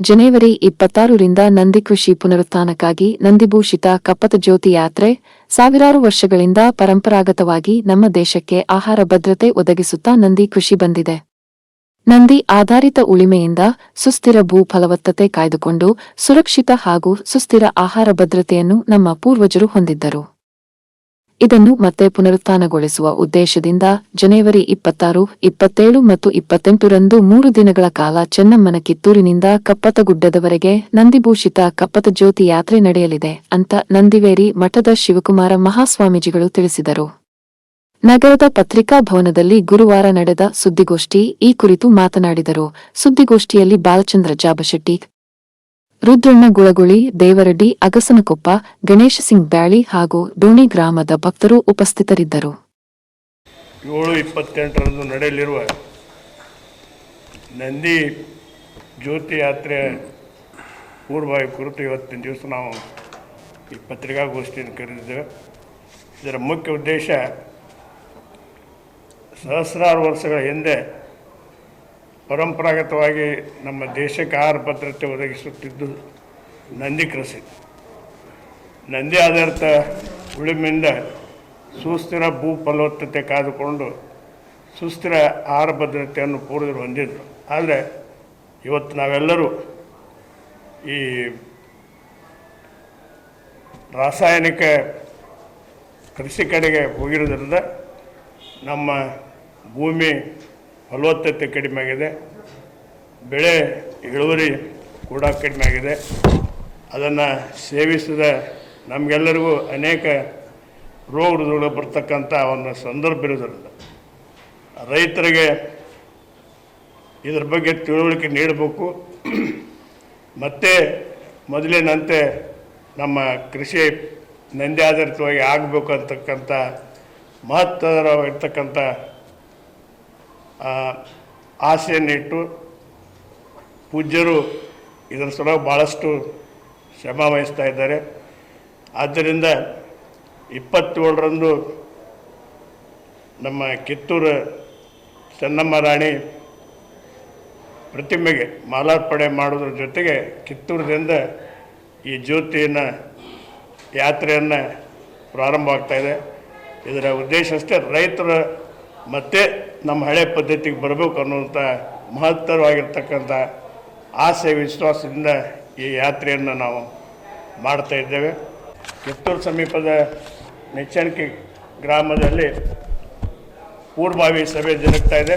ಜನವರಿ ಇಪ್ಪತ್ತಾರರಿಂದ ನಂದಿ ಕೃಷಿ ಪುನರುತ್ಥಾನಕ್ಕಾಗಿ ನಂದಿಭೂಷಿತ ಕಪ್ಪತ ಜ್ಯೋತಿ ಯಾತ್ರೆ ಸಾವಿರಾರು ವರ್ಷಗಳಿಂದ ಪರಂಪರಾಗತವಾಗಿ ನಮ್ಮ ದೇಶಕ್ಕೆ ಆಹಾರ ಭದ್ರತೆ ಒದಗಿಸುತ್ತಾ ನಂದಿ ಕೃಷಿ ಬಂದಿದೆ. ನಂದಿ ಆಧಾರಿತ ಉಳಿಮೆಯಿಂದ ಸುಸ್ಥಿರ ಭೂ ಫಲವತ್ತತೆ ಕಾಯ್ದುಕೊಂಡು ಸುರಕ್ಷಿತ ಹಾಗೂ ಸುಸ್ಥಿರ ಆಹಾರ ಭದ್ರತೆಯನ್ನು ನಮ್ಮ ಪೂರ್ವಜರು ಹೊಂದಿದ್ದರು. ಇದನ್ನು ಮತ್ತೆ ಪುನರುತ್ಥಾನಗೊಳಿಸುವ ಉದ್ದೇಶದಿಂದ ಜನವರಿ ಇಪ್ಪತ್ತಾರು, ಇಪ್ಪತ್ತೇಳು ಮತ್ತು ಇಪ್ಪತ್ತೆಂಟರಂದು ಮೂರು ದಿನಗಳ ಕಾಲ ಚೆನ್ನಮ್ಮನ ಕಿತ್ತೂರಿನಿಂದ ಕಪ್ಪತಗುಡ್ಡದವರೆಗೆ ನಂದಿಭೂಷಿತ ಕಪ್ಪತ ಜ್ಯೋತಿ ಯಾತ್ರೆ ನಡೆಯಲಿದೆ ಅಂತ ನಂದಿವೇರಿ ಮಠದ ಶಿವಕುಮಾರ ಮಹಾಸ್ವಾಮೀಜಿಗಳು ತಿಳಿಸಿದರು. ನಗರದ ಪತ್ರಿಕಾ ಭವನದಲ್ಲಿ ಗುರುವಾರ ನಡೆದ ಸುದ್ದಿಗೋಷ್ಠಿ ಈ ಕುರಿತು ಮಾತನಾಡಿದರು. ಸುದ್ದಿಗೋಷ್ಠಿಯಲ್ಲಿ ಬಾಲಚಂದ್ರ ಜಾಬಶೆಟ್ಟಿ ರುದ್ರಣ್ಣ ಗುಳಗುಳಿ ದೇವರಡ್ಡಿ ಅಗಸನಕೊಪ್ಪ, ಗಣೇಶ ಸಿಂಗ್ ಬ್ಯಾಳಿ ಹಾಗೂ ಡೋಣಿ ಗ್ರಾಮದ ಭಕ್ತರು ಉಪಸ್ಥಿತರಿದ್ದರು. ಏಳು ಇಪ್ಪತ್ತೆಂಟರಂದು ನಡೆಯಲಿರುವ ನಂದಿ ಜ್ಯೋತಿ ಯಾತ್ರೆ ಪೂರ್ವಭಾವಿ ಕುರಿತು ಇವತ್ತಿನ ದಿವಸ ನಾವು ಈ ಪತ್ರಿಕಾಗೋಷ್ಠಿಯನ್ನು ಕರೆದಿದ್ದೇವೆ. ಇದರ ಮುಖ್ಯ ಉದ್ದೇಶ ಸಹಸ್ರಾರು ವರ್ಷಗಳ ಹಿಂದೆ ಪರಂಪರಾಗತವಾಗಿ ನಮ್ಮ ದೇಶಕ್ಕೆ ಆಹಾರ ಭದ್ರತೆ ಒದಗಿಸುತ್ತಿದ್ದು ನಂದಿ ಕೃಷಿ. ನಂದಿ ಆಧಾರಿತ ಉಳುಮೆಯಿಂದ ಸುಸ್ಥಿರ ಭೂ ಫಲವತ್ತತೆ ಕಾದುಕೊಂಡು ಸುಸ್ಥಿರ ಆಹಾರ ಭದ್ರತೆಯನ್ನು ಪೂರ್ವರು ಹೊಂದಿದ್ರು. ಆದರೆ ಇವತ್ತು ನಾವೆಲ್ಲರೂ ಈ ರಾಸಾಯನಿಕ ಕೃಷಿ ಕಡೆಗೆ ಹೋಗಿರೋದ್ರಿಂದ ನಮ್ಮ ಭೂಮಿ ಫಲವತ್ತತೆ ಕಡಿಮೆ ಆಗಿದೆ. ಬೆಳೆ ಇಳುವರಿ ಕೂಡ ಕಡಿಮೆ ಆಗಿದೆ. ಅದನ್ನು ಸೇವಿಸಿದ ನಮಗೆಲ್ಲರಿಗೂ ಅನೇಕ ರೋಗ ರುಜಿನಗಳು ಬರ್ತಕ್ಕಂಥ ಒಂದು ಸಂದರ್ಭ ಇರೋದ್ರಿಂದ ರೈತರಿಗೆ ಇದ್ರ ಬಗ್ಗೆ ತಿಳುವಳಿಕೆ ನೀಡಬೇಕು. ಮತ್ತೆ ಮೊದಲಿನಂತೆ ನಮ್ಮ ಕೃಷಿ ನಂದಿ ಆಧಾರಿತವಾಗಿ ಆಗಬೇಕು ಅಂತಕ್ಕಂಥ ಆ, ಆಸೆಯನ್ನಿಟ್ಟು ಪೂಜ್ಯರು ಇದರ ಸಲ ಭಾಳಷ್ಟು ಶ್ರಮ ವಹಿಸ್ತಾ ಇದ್ದಾರೆ. ಆದ್ದರಿಂದ ಇಪ್ಪತ್ತೇಳರಂದು ನಮ್ಮ ಕಿತ್ತೂರು ಚೆನ್ನಮ್ಮ ರಾಣಿ ಪ್ರತಿಮೆಗೆ ಮಾಲಾರ್ಪಣೆ ಮಾಡೋದ್ರ ಜೊತೆಗೆ ಕಿತ್ತೂರದಿಂದ ಈ ಜ್ಯೋತಿಯನ್ನು, ಯಾತ್ರೆಯನ್ನು ಪ್ರಾರಂಭವಾಗ್ತಾ ಇದೆ. ಇದರ ಉದ್ದೇಶ ಅಷ್ಟೇ, ರೈತರ ಮತ್ತೆ ನಮ್ಮ ಹಳೆ ಪದ್ಧತಿಗೆ ಬರಬೇಕು ಅನ್ನುವಂಥ ಮಹತ್ತರವಾಗಿರ್ತಕ್ಕಂಥ ಆಸೆ, ವಿಶ್ವಾಸದಿಂದ ಈ ಯಾತ್ರೆಯನ್ನು ನಾವು ಮಾಡ್ತಾ ಇದ್ದೇವೆ. ಕಿತ್ತೂರು ಸಮೀಪದ ನೆಚ್ಚಣಿಕೆ ಗ್ರಾಮದಲ್ಲಿ ಪೂರ್ವಭಾವಿ ಸಭೆ ಜರುಗ್ತಾ ಇದೆ.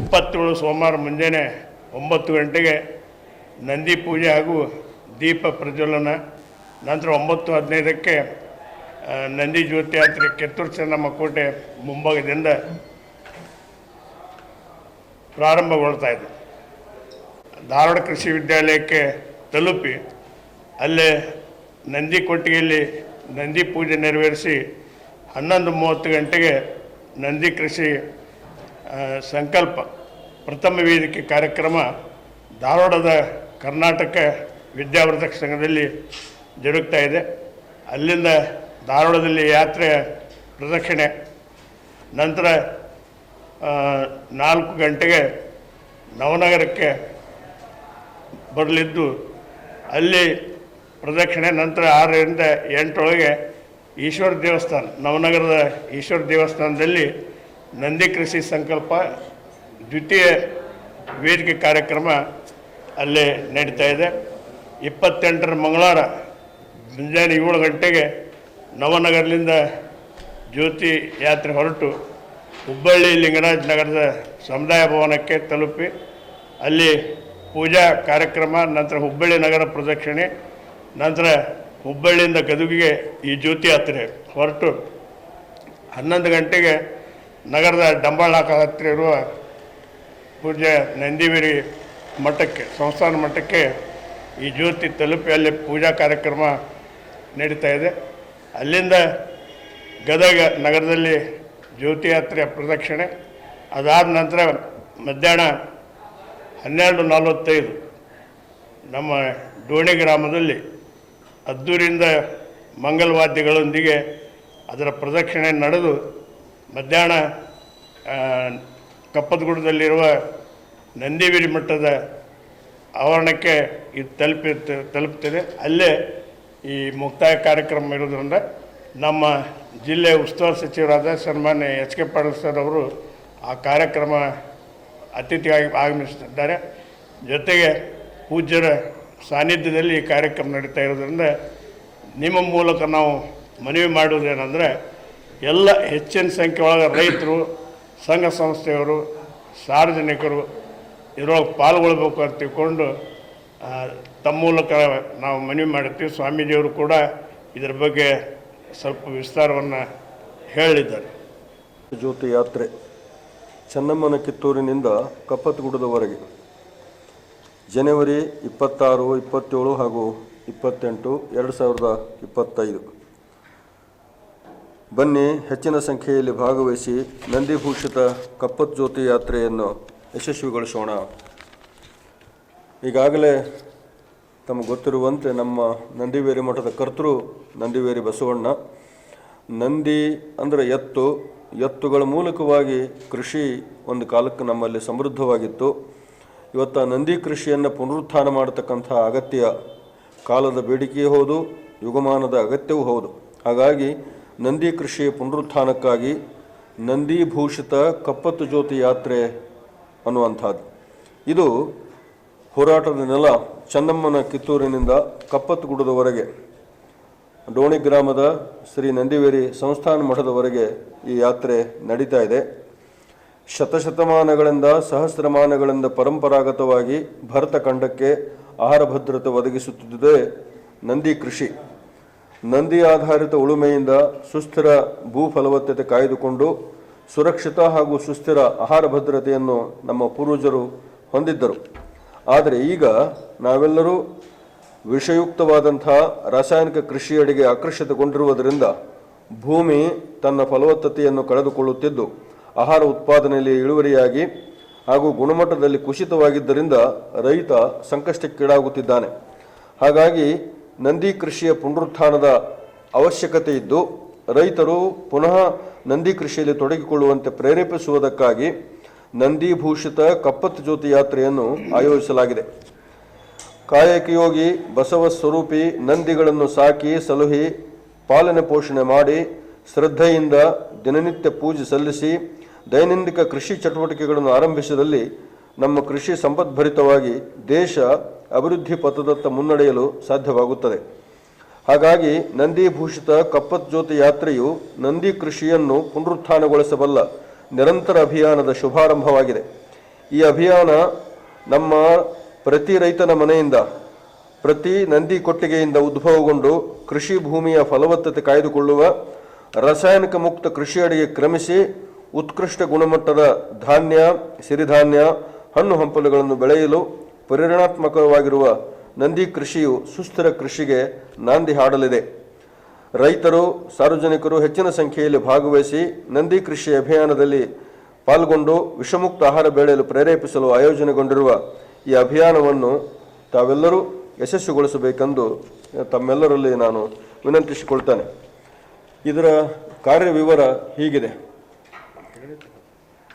ಇಪ್ಪತ್ತೇಳು ಸೋಮವಾರ ಮುಂಜಾನೆ ಒಂಬತ್ತು ಗಂಟೆಗೆ ನಂದಿ ಪೂಜೆ ಹಾಗೂ ದೀಪ ಪ್ರಜ್ವಲನ. ನಂತರ ಒಂಬತ್ತು ಹದಿನೈದಕ್ಕೆ ನಂದಿ ಜ್ಯೋತಿ ಯಾತ್ರೆ ಕಿತ್ತೂರು ಚೆನ್ನಮ್ಮ ಕೋಟೆ ಮುಂಭಾಗದಿಂದ ಪ್ರಾರಂಭಗೊಳ್ತಾ ಇದೆ ಧಾರವಾಡ ಕೃಷಿ ವಿದ್ಯಾಲಯಕ್ಕೆ ತಲುಪಿ ಅಲ್ಲೇ ನಂದಿ ಕೊಟ್ಟಿಗೆಯಲ್ಲಿ ನಂದಿ ಪೂಜೆ ನೆರವೇರಿಸಿ ಹನ್ನೊಂದು ಮೂವತ್ತು ಗಂಟೆಗೆ ನಂದಿ ಕೃಷಿ ಸಂಕಲ್ಪ ಪ್ರಥಮ ವೇದಿಕೆ ಕಾರ್ಯಕ್ರಮ ಧಾರವಾಡದ ಕರ್ನಾಟಕ ವಿದ್ಯಾವರ್ಧಕ ಸಂಘದಲ್ಲಿ ಜರುಗ್ತಾ ಇದೆ. ಅಲ್ಲಿಂದ ಧಾರವಾಡದಲ್ಲಿ ಯಾತ್ರೆ ಪ್ರದಕ್ಷಿಣೆ, ನಂತರ ನಾಲ್ಕು ಗಂಟೆಗೆ ನವನಗರಕ್ಕೆ ಬರಲಿದ್ದು, ಅಲ್ಲಿ ಪ್ರದಕ್ಷಿಣೆ ನಂತರ ಆರರಿಂದ ಎಂಟರೊಳಗೆ ಈಶ್ವರ ದೇವಸ್ಥಾನ, ನವನಗರದ ಈಶ್ವರ ದೇವಸ್ಥಾನದಲ್ಲಿ ನಂದಿ ಕೃಷಿ ಸಂಕಲ್ಪ ದ್ವಿತೀಯ ವೇದಿಕೆ ಕಾರ್ಯಕ್ರಮ ಅಲ್ಲಿ ನಡೀತಾ ಇದೆ. ಇಪ್ಪತ್ತೆಂಟರ ಮಂಗಳವಾರ ಮುಂಜಾನೆ ಏಳು ಗಂಟೆಗೆ ನವನಗರದಿಂದ ಜ್ಯೋತಿ ಯಾತ್ರೆ ಹೊರಟು ಹುಬ್ಬಳ್ಳಿ ಲಿಂಗರಾಜ್ ನಗರದ ಸಮುದಾಯ ಭವನಕ್ಕೆ ತಲುಪಿ ಅಲ್ಲಿ ಪೂಜಾ ಕಾರ್ಯಕ್ರಮ, ನಂತರ ಹುಬ್ಬಳ್ಳಿ ನಗರ ಪ್ರದಕ್ಷಿಣೆ, ನಂತರ ಹುಬ್ಬಳ್ಳಿಯಿಂದ ಗದುಗಿಗೆ ಈ ಜ್ಯೋತಿ ಯಾತ್ರೆ ಹೊರಟು ಹನ್ನೊಂದು ಗಂಟೆಗೆ ನಗರದ ಡಂಬಾಳಾಕ ಹತ್ತಿರ ಇರುವ ಪೂಜ್ಯ ನಂದಿವೇರಿ ಮಠಕ್ಕೆ, ಸಂಸ್ಥಾನ ಮಠಕ್ಕೆ ಈ ಜ್ಯೋತಿ ತಲುಪಿ ಅಲ್ಲಿ ಪೂಜಾ ಕಾರ್ಯಕ್ರಮ ನಡೀತಾ ಇದೆ. ಅಲ್ಲಿಂದ ಗದಗ ನಗರದಲ್ಲಿ ಜ್ಯೋತಿ ಯಾತ್ರೆಯ ಪ್ರದಕ್ಷಿಣೆ. ಅದಾದ ನಂತರ ಮಧ್ಯಾಹ್ನ ಹನ್ನೆರಡು ನಲವತ್ತೈದು ನಮ್ಮ ಡೋಣಿ ಗ್ರಾಮದಲ್ಲಿ ಅದ್ದೂರಿಂದ ಮಂಗಲವಾದ್ಯಗಳೊಂದಿಗೆ ಅದರ ಪ್ರದಕ್ಷಿಣೆ ನಡೆದು ಮಧ್ಯಾಹ್ನ ಕಪ್ಪದಗುಡದಲ್ಲಿರುವ ನಂದಿವಿರಿ ಮಠದ ಆವರಣಕ್ಕೆ ಇದು ತಲುಪಿ ತಲುಪ್ತಿದೆ. ಅಲ್ಲೇ ಈ ಮುಕ್ತಾಯ ಕಾರ್ಯಕ್ರಮ ಇರೋದ್ರಿಂದ ನಮ್ಮ ಜಿಲ್ಲೆ ಉಸ್ತುವಾರಿ ಸಚಿವರಾದ ಸನ್ಮಾನ್ಯ ಎಚ್ ಕೆ ಪಾಟೀಲ್ ಸರ್ ಅವರು ಆ ಕಾರ್ಯಕ್ರಮ ಅತಿಥಿಯಾಗಿ ಆಗಮಿಸುತ್ತಿದ್ದಾರೆ. ಜೊತೆಗೆ ಪೂಜ್ಯರ ಸಾನ್ನಿಧ್ಯದಲ್ಲಿ ಈ ಕಾರ್ಯಕ್ರಮ ನಡೀತಾ ಇರೋದ್ರಿಂದ ನಿಮ್ಮ ಮೂಲಕ ನಾವು ಮನವಿ ಮಾಡುವುದೇನೆಂದರೆ ಎಲ್ಲ ಹೆಚ್ಚಿನ ಸಂಖ್ಯೆ ಒಳಗೆ ರೈತರು, ಸಂಘ ಸಂಸ್ಥೆಯವರು, ಸಾರ್ವಜನಿಕರು ಇದರೊಳಗೆ ಪಾಲ್ಗೊಳ್ಬೇಕು ಅಂತ ತಿಳ್ಕೊಂಡು ತಮ್ಮ ಮೂಲಕ ನಾವು ಮನವಿ ಮಾಡುತ್ತೀವಿ. ಸ್ವಾಮೀಜಿಯವರು ಕೂಡ ಇದರ ಬಗ್ಗೆ ಸ್ವಲ್ಪ ವಿಸ್ತಾರವನ್ನು ಹೇಳಿದ್ದಾರೆ. ಜ್ಯೋತಿ ಯಾತ್ರೆ ಚೆನ್ನಮ್ಮನ ಕಿತ್ತೂರಿನಿಂದ ಕಪ್ಪತ್ಗುಡದವರೆಗೆ ಜನವರಿ ಇಪ್ಪತ್ತಾರು, ಇಪ್ಪತ್ತೇಳು ಹಾಗೂ ಇಪ್ಪತ್ತೆಂಟು, ಎರಡು ಸಾವಿರದ ಇಪ್ಪತ್ತೈದು. ಬನ್ನಿ ಹೆಚ್ಚಿನ ಸಂಖ್ಯೆಯಲ್ಲಿ ಭಾಗವಹಿಸಿ ನಂದಿಭೂಷಿತ ಕಪ್ಪತ್ ಜ್ಯೋತಿ ಯಾತ್ರೆಯನ್ನು ಯಶಸ್ವಿಗೊಳಿಸೋಣ. ಈಗಾಗಲೇ ತಮಗೆ ಗೊತ್ತಿರುವಂತೆ ನಮ್ಮ ನಂದಿವೇರಿ ಮಠದ ಕರ್ತೃ ನಂದಿವೇರಿ ಬಸವಣ್ಣ. ನಂದಿ ಅಂದರೆ ಎತ್ತು. ಎತ್ತುಗಳ ಮೂಲಕವಾಗಿ ಕೃಷಿ ಒಂದು ಕಾಲಕ್ಕೆ ನಮ್ಮಲ್ಲಿ ಸಮೃದ್ಧವಾಗಿತ್ತು. ಇವತ್ತು ನಂದಿ ಕೃಷಿಯನ್ನು ಪುನರುತ್ಥಾನ ಮಾಡತಕ್ಕಂಥ ಅಗತ್ಯ ಕಾಲದ ಬೇಡಿಕೆಯೂ ಹೌದು, ಯುಗಮಾನದ ಅಗತ್ಯವೂ ಹೌದು. ಹಾಗಾಗಿ ನಂದಿ ಕೃಷಿಯ ಪುನರುತ್ಥಾನಕ್ಕಾಗಿ ನಂದಿ ಭೂಷಿತ ಕಪ್ಪತ್ತು ಜ್ಯೋತಿ ಯಾತ್ರೆ ಅನ್ನುವಂಥದ್ದು. ಇದು ಹೋರಾಟದ ನೆಲ. ಚನ್ನಮ್ಮನ ಕಿತ್ತೂರಿನಿಂದ ಕಪ್ಪತ್ತುಗುಡದವರೆಗೆ ಡೋಣಿ ಗ್ರಾಮದ ಶ್ರೀ ನಂದಿವೇರಿ ಸಂಸ್ಥಾನ ಮಠದವರೆಗೆ ಈ ಯಾತ್ರೆ ನಡೀತಾ ಇದೆ. ಶತಶತಮಾನಗಳಿಂದ ಸಹಸ್ರಮಾನಗಳಿಂದ ಪರಂಪರಾಗತವಾಗಿ ಭರತ ಖಂಡಕ್ಕೆ ಆಹಾರ ಭದ್ರತೆ ಒದಗಿಸುತ್ತಿದ್ದುದೇ ನಂದಿ ಕೃಷಿ. ನಂದಿ ಆಧಾರಿತ ಉಳುಮೆಯಿಂದ ಸುಸ್ಥಿರ ಭೂ ಫಲವತ್ತತೆ ಕಾಯ್ದುಕೊಂಡು ಸುರಕ್ಷಿತ ಹಾಗೂ ಸುಸ್ಥಿರ ಆಹಾರ ಭದ್ರತೆಯನ್ನು ನಮ್ಮ ಪೂರ್ವಜರು ಹೊಂದಿದ್ದರು. ಆದರೆ ಈಗ ನಾವೆಲ್ಲರೂ ವಿಷಯುಕ್ತವಾದಂತಹ ರಾಸಾಯನಿಕ ಕೃಷಿಯಡೆಗೆ ಆಕರ್ಷಿತಗೊಂಡಿರುವುದರಿಂದ ಭೂಮಿ ತನ್ನ ಫಲವತ್ತತೆಯನ್ನು ಕಳೆದುಕೊಳ್ಳುತ್ತಿದ್ದು, ಆಹಾರ ಉತ್ಪಾದನೆಯಲ್ಲಿ ಇಳುವರಿಯಾಗಿ ಹಾಗೂ ಗುಣಮಟ್ಟದಲ್ಲಿ ಕುಸಿತವಾಗಿದ್ದರಿಂದ ರೈತ ಸಂಕಷ್ಟಕ್ಕೀಡಾಗುತ್ತಿದ್ದಾನೆ. ಹಾಗಾಗಿ ನಂದಿ ಕೃಷಿಯ ಪುನರುತ್ಥಾನದ ಅವಶ್ಯಕತೆ ಇದ್ದು, ರೈತರು ಪುನಃ ನಂದಿ ಕೃಷಿಯಲ್ಲಿ ತೊಡಗಿಕೊಳ್ಳುವಂತೆ ಪ್ರೇರೇಪಿಸುವುದಕ್ಕಾಗಿ ನಂದಿ ಕಪ್ಪತ್ ಜ್ಯೋತಿ ಯಾತ್ರೆಯನ್ನು ಆಯೋಜಿಸಲಾಗಿದೆ. ಕಾಯಕಯೋಗಿ ಬಸವ ಸ್ವರೂಪಿ ನಂದಿಗಳನ್ನು ಸಾಕಿ ಸಲುಹಿ ಪಾಲನೆ ಪೋಷಣೆ ಮಾಡಿ ಶ್ರದ್ಧೆಯಿಂದ ದಿನನಿತ್ಯ ಪೂಜೆ ಸಲ್ಲಿಸಿ ದೈನಂದಿಕ ಕೃಷಿ ಚಟುವಟಿಕೆಗಳನ್ನು ಆರಂಭಿಸಿದಲ್ಲಿ ನಮ್ಮ ಕೃಷಿ ಸಂಪದ್ಭರಿತವಾಗಿ ದೇಶ ಅಭಿವೃದ್ಧಿ ಪಥದತ್ತ ಮುನ್ನಡೆಯಲು ಸಾಧ್ಯವಾಗುತ್ತದೆ. ಹಾಗಾಗಿ ನಂದಿಭೂಷಿತ ಕಪ್ಪತ್ ಜ್ಯೋತಿ ಯಾತ್ರೆಯು ನಂದಿ ಕೃಷಿಯನ್ನು ಪುನರುತ್ಥಾನಗೊಳಿಸಬಲ್ಲ ನಿರಂತರ ಅಭಿಯಾನದ ಶುಭಾರಂಭವಾಗಿದೆ. ಈ ಅಭಿಯಾನ ನಮ್ಮ ಪ್ರತಿ ರೈತನ ಮನೆಯಿಂದ, ಪ್ರತಿ ನಂದಿ ಕೊಟ್ಟಿಗೆಯಿಂದ ಉದ್ಭವಗೊಂಡು ಕೃಷಿ ಭೂಮಿಯ ಫಲವತ್ತತೆ ಕಾಯ್ದುಕೊಳ್ಳುವ ರಾಸಾಯನಿಕ ಮುಕ್ತ ಕೃಷಿಯಡೆಗೆ ಕ್ರಮಿಸಿ ಉತ್ಕೃಷ್ಟ ಗುಣಮಟ್ಟದ ಧಾನ್ಯ, ಸಿರಿಧಾನ್ಯ, ಹಣ್ಣು ಹಂಪಲುಗಳನ್ನು ಬೆಳೆಯಲು ಪರಿಣಾತ್ಮಕವಾಗಿರುವ ನಂದಿ ಕೃಷಿಯು ಸುಸ್ಥಿರ ಕೃಷಿಗೆ ನಾಂದಿ ಹಾಡಲಿದೆ. ರೈತರು, ಸಾರ್ವಜನಿಕರು ಹೆಚ್ಚಿನ ಸಂಖ್ಯೆಯಲ್ಲಿ ಭಾಗವಹಿಸಿ ನಂದಿ ಕೃಷಿ ಅಭಿಯಾನದಲ್ಲಿ ಪಾಲ್ಗೊಂಡು ವಿಷಮುಕ್ತ ಆಹಾರ ಬೆಳೆಯಲು ಪ್ರೇರೇಪಿಸಲು ಆಯೋಜನೆಗೊಂಡಿರುವ ಈ ಅಭಿಯಾನವನ್ನು ತಾವೆಲ್ಲರೂ ಯಶಸ್ವಿಗೊಳಿಸಬೇಕೆಂದು ತಮ್ಮೆಲ್ಲರಲ್ಲಿ ನಾನು ವಿನಂತಿಸಿಕೊಳ್ತೇನೆ. ಇದರ ಕಾರ್ಯವಿವರ ಹೀಗಿದೆ.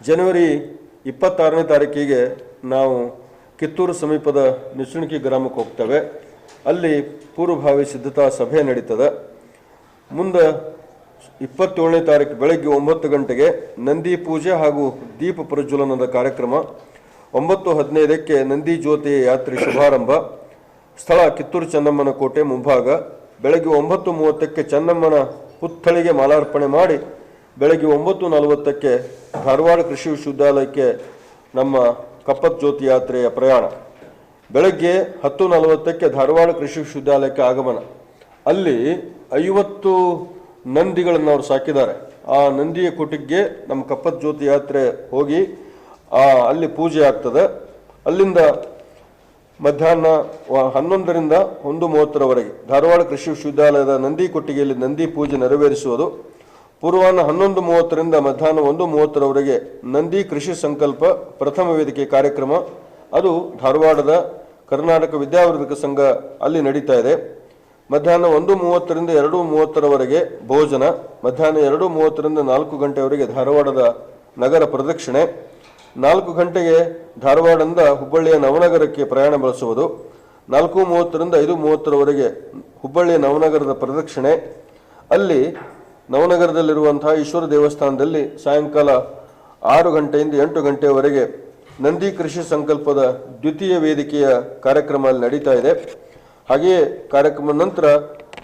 ಜನವರಿ ಇಪ್ಪತ್ತಾರನೇ ತಾರೀಕಿಗೆ ನಾವು ಕಿತ್ತೂರು ಸಮೀಪದ ನಿಸುಣಿಕಿ ಗ್ರಾಮಕ್ಕೆ ಹೋಗ್ತೇವೆ. ಅಲ್ಲಿ ಪೂರ್ವಭಾವಿ ಸಿದ್ಧತಾ ಸಭೆ ನಡೀತದೆ. ಮುಂದೆ ಇಪ್ಪತ್ತೇಳನೇ ತಾರೀಕು ಬೆಳಗ್ಗೆ ಒಂಬತ್ತು ಗಂಟೆಗೆ ನಂದಿ ಪೂಜೆ ಹಾಗೂ ದೀಪ ಪ್ರಜ್ವಲನದ ಕಾರ್ಯಕ್ರಮ. ಒಂಬತ್ತು ಹದಿನೈದಕ್ಕೆ ನಂದಿ ಜ್ಯೋತಿ ಯಾತ್ರೆ ಶುಭಾರಂಭ. ಸ್ಥಳ ಕಿತ್ತೂರು ಚೆನ್ನಮ್ಮನ ಕೋಟೆ ಮುಂಭಾಗ. ಬೆಳಗ್ಗೆ ಒಂಬತ್ತು ಮೂವತ್ತಕ್ಕೆ ಚೆನ್ನಮ್ಮನ ಪುತ್ಥಳಿಗೆ ಮಾಲಾರ್ಪಣೆ ಮಾಡಿ, ಬೆಳಗ್ಗೆ ಒಂಬತ್ತು ನಲವತ್ತಕ್ಕೆ ಧಾರವಾಡ ಕೃಷಿ ವಿಶ್ವವಿದ್ಯಾಲಯಕ್ಕೆ ನಮ್ಮ ಕಪ್ಪತ್ ಜ್ಯೋತಿ ಯಾತ್ರೆಯ ಪ್ರಯಾಣ. ಬೆಳಗ್ಗೆ ಹತ್ತು ನಲವತ್ತಕ್ಕೆ ಧಾರವಾಡ ಕೃಷಿ ವಿಶ್ವವಿದ್ಯಾಲಯಕ್ಕೆ ಆಗಮನ. ಅಲ್ಲಿ ಐವತ್ತು ನಂದಿಗಳನ್ನು ಅವರು ಸಾಕಿದ್ದಾರೆ. ಆ ನಂದಿಯ ಕುಟಿಗೆ ನಮ್ಮ ಕಪ್ಪತ್ ಜ್ಯೋತಿ ಯಾತ್ರೆ ಹೋಗಿ ಅಲ್ಲಿ ಪೂಜೆ ಆಗ್ತದೆ. ಅಲ್ಲಿಂದ ಮಧ್ಯಾಹ್ನ ಹನ್ನೊಂದರಿಂದ ಒಂದು ಮೂವತ್ತರವರೆಗೆ ಧಾರವಾಡ ಕೃಷಿ ವಿಶ್ವವಿದ್ಯಾಲಯದ ನಂದಿ ಕೊಟ್ಟಿಗೆಯಲ್ಲಿ ನಂದಿ ಪೂಜೆ ನೆರವೇರಿಸುವುದು. ಪೂರ್ವಾಹ್ನ ಹನ್ನೊಂದು ಮೂವತ್ತರಿಂದ ಮಧ್ಯಾಹ್ನ ಒಂದು ಮೂವತ್ತರವರೆಗೆ ನಂದಿ ಕೃಷಿ ಸಂಕಲ್ಪ ಪ್ರಥಮ ವೇದಿಕೆ ಕಾರ್ಯಕ್ರಮ. ಅದು ಧಾರವಾಡದ ಕರ್ನಾಟಕ ವಿದ್ಯಾವರ್ಧಕ ಸಂಘ ಅಲ್ಲಿ ನಡೀತಾ ಇದೆ. ಮಧ್ಯಾಹ್ನ ಒಂದು ಮೂವತ್ತರಿಂದ ಎರಡು ಮೂವತ್ತರವರೆಗೆ ಭೋಜನ, ಮಧ್ಯಾಹ್ನ ಎರಡು ಮೂವತ್ತರಿಂದ ನಾಲ್ಕು ಗಂಟೆವರೆಗೆ ಧಾರವಾಡದ ನಗರ ಪ್ರದಕ್ಷಿಣೆ, ನಾಲ್ಕು ಗಂಟೆಗೆ ಧಾರವಾಡದಿಂದ ಹುಬ್ಬಳ್ಳಿಯ ನವನಗರಕ್ಕೆ ಪ್ರಯಾಣ ಬೆಳೆಸುವುದು, ನಾಲ್ಕು ಮೂವತ್ತರಿಂದ ಐದು ಮೂವತ್ತರವರೆಗೆ ಹುಬ್ಬಳ್ಳಿಯ ನವನಗರದ ಪ್ರದಕ್ಷಿಣೆ, ಅಲ್ಲಿ ನವನಗರದಲ್ಲಿರುವಂತಹ ಈಶ್ವರ ದೇವಸ್ಥಾನದಲ್ಲಿ ಸಾಯಂಕಾಲ ಆರು ಗಂಟೆಯಿಂದ ಎಂಟು ಗಂಟೆಯವರೆಗೆ ನಂದಿ ಕೃಷಿ ಸಂಕಲ್ಪದ ದ್ವಿತೀಯ ವೇದಿಕೆಯ ಕಾರ್ಯಕ್ರಮ ಅಲ್ಲಿ ನಡೀತಾ ಇದೆ. ಹಾಗೆಯೇ ಕಾರ್ಯಕ್ರಮ ನಂತರ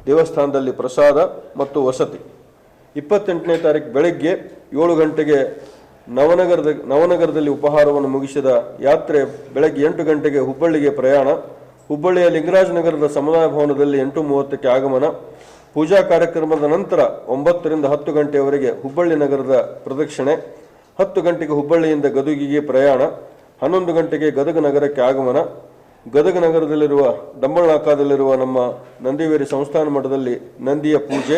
ದೇವಸ್ಥಾನದಲ್ಲಿ ಪ್ರಸಾದ ಮತ್ತು ವಸತಿ. ಇಪ್ಪತ್ತೆಂಟನೇ ತಾರೀಕು ಬೆಳಗ್ಗೆ ಏಳು ಗಂಟೆಗೆ ನವನಗರದ, ನವನಗರದಲ್ಲಿ ಉಪಹಾರವನ್ನು ಮುಗಿಸಿದ ಯಾತ್ರೆ ಬೆಳಗ್ಗೆ ಎಂಟು ಗಂಟೆಗೆ ಹುಬ್ಬಳ್ಳಿಗೆ ಪ್ರಯಾಣ. ಹುಬ್ಬಳ್ಳಿಯ ಲಿಂಗರಾಜನಗರದ ಸಮುದಾಯ ಭವನದಲ್ಲಿ ಎಂಟು ಮೂವತ್ತಕ್ಕೆ ಆಗಮನ. ಪೂಜಾ ಕಾರ್ಯಕ್ರಮದ ನಂತರ ಒಂಬತ್ತರಿಂದ ಹತ್ತು ಗಂಟೆಯವರೆಗೆ ಹುಬ್ಬಳ್ಳಿ ನಗರದ ಪ್ರದಕ್ಷಿಣೆ. ಹತ್ತು ಗಂಟೆಗೆ ಹುಬ್ಬಳ್ಳಿಯಿಂದ ಗದುಗಿಗೆ ಪ್ರಯಾಣ. ಹನ್ನೊಂದು ಗಂಟೆಗೆ ಗದಗ ನಗರಕ್ಕೆ ಆಗಮನ. ಗದಗ ನಗರದಲ್ಲಿರುವ ಡಂಬಳನಾಕಾದಲ್ಲಿರುವ ನಮ್ಮ ನಂದಿವೇರಿ ಸಂಸ್ಥಾನ ಮಠದಲ್ಲಿ ನಂದಿಯ ಪೂಜೆ.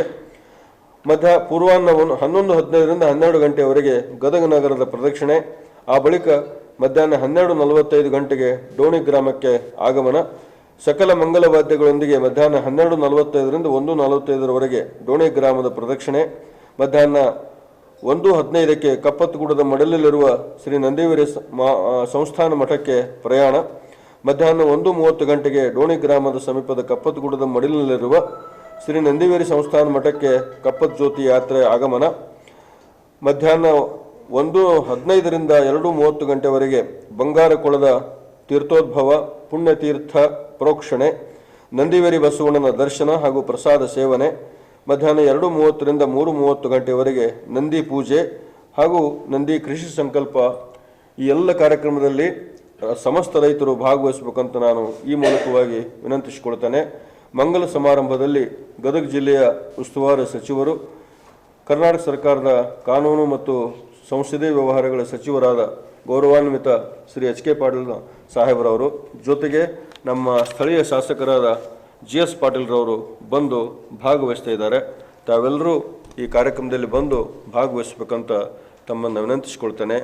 ಮಧ್ಯ ಪೂರ್ವಾಹ್ನವನ್ನು ಹನ್ನೊಂದು ಹದಿನೈದರಿಂದ ಹನ್ನೆರಡು ಗಂಟೆಯವರೆಗೆ ಗದಗ ನಗರದ ಪ್ರದಕ್ಷಿಣೆ. ಆ ಬಳಿಕ ಮಧ್ಯಾಹ್ನ ಹನ್ನೆರಡು ನಲವತ್ತೈದು ಗಂಟೆಗೆ ಡೋಣಿ ಗ್ರಾಮಕ್ಕೆ ಆಗಮನ. ಸಕಲ ಮಂಗಲ ವಾದ್ಯಗಳೊಂದಿಗೆ ಮಧ್ಯಾಹ್ನ ಹನ್ನೆರಡು ನಲವತ್ತೈದರಿಂದ ಒಂದು ನಲವತ್ತೈದರವರೆಗೆ ಡೋಣಿ ಗ್ರಾಮದ ಪ್ರದಕ್ಷಿಣೆ. ಮಧ್ಯಾಹ್ನ ಒಂದು ಹದಿನೈದಕ್ಕೆ ಕಪ್ಪತ್ತಗುಡದ ಮಡಲಲ್ಲಿರುವ ಶ್ರೀ ನಂದೀವೇರಿ ಸಂಸ್ಥಾನ ಮಠಕ್ಕೆ ಪ್ರಯಾಣ. ಮಧ್ಯಾಹ್ನ ಒಂದು ಮೂವತ್ತು ಗಂಟೆಗೆ ಡೋಣಿ ಗ್ರಾಮದ ಸಮೀಪದ ಕಪ್ಪತ್ಗೂಡದ ಮಡಿಲಿನಲ್ಲಿರುವ ಶ್ರೀ ನಂದಿವೇರಿ ಸಂಸ್ಥಾನ ಮಠಕ್ಕೆ ಕಪ್ಪತ್ ಜ್ಯೋತಿ ಯಾತ್ರೆ ಆಗಮನ. ಮಧ್ಯಾಹ್ನ ಒಂದು ಹದಿನೈದರಿಂದ ಎರಡು ಮೂವತ್ತು ಗಂಟೆವರೆಗೆ ಬಂಗಾರ ಕೊಳದ ತೀರ್ಥೋದ್ಭವ, ಪುಣ್ಯತೀರ್ಥ, ಪ್ರೋಕ್ಷಣೆ, ನಂದಿವೇರಿ ಬಸವಣ್ಣನ ದರ್ಶನ ಹಾಗೂ ಪ್ರಸಾದ ಸೇವನೆ, ಮಧ್ಯಾಹ್ನ ಎರಡು ಮೂವತ್ತರಿಂದ ಮೂರು ಮೂವತ್ತು ಗಂಟೆವರೆಗೆ ನಂದಿ ಪೂಜೆ ಹಾಗೂ ನಂದಿ ಕೃಷಿ ಸಂಕಲ್ಪ. ಈ ಎಲ್ಲ ಕಾರ್ಯಕ್ರಮದಲ್ಲಿ ಸಮಸ್ತ ರೈತರು ಭಾಗವಹಿಸಬೇಕಂತ ನಾನು ಈ ಮೂಲಕವಾಗಿ ವಿನಂತಿಸಿಕೊಳ್ತೇನೆ. ಮಂಗಲ ಸಮಾರಂಭದಲ್ಲಿ ಗದಗ ಜಿಲ್ಲೆಯ ಉಸ್ತುವಾರಿ ಸಚಿವರು, ಕರ್ನಾಟಕ ಸರ್ಕಾರದ ಕಾನೂನು ಮತ್ತು ಸಂಸದೀಯ ವ್ಯವಹಾರಗಳ ಸಚಿವರಾದ ಗೌರವಾನ್ವಿತ ಶ್ರೀ ಎಚ್ ಕೆ ಪಾಟೀಲ್ ಸಾಹೇಬರವರು, ಜೊತೆಗೆ ನಮ್ಮ ಸ್ಥಳೀಯ ಶಾಸಕರಾದ ಜಿ ಎಸ್ ಪಾಟೀಲ್ರವರು ಬಂದು ಭಾಗವಹಿಸ್ತಾ ಇದ್ದಾರೆ. ತಾವೆಲ್ಲರೂ ಈ ಕಾರ್ಯಕ್ರಮದಲ್ಲಿ ಬಂದು ಭಾಗವಹಿಸಬೇಕಂತ ತಮ್ಮನ್ನು ವಿನಂತಿಸಿಕೊಳ್ತೇನೆ.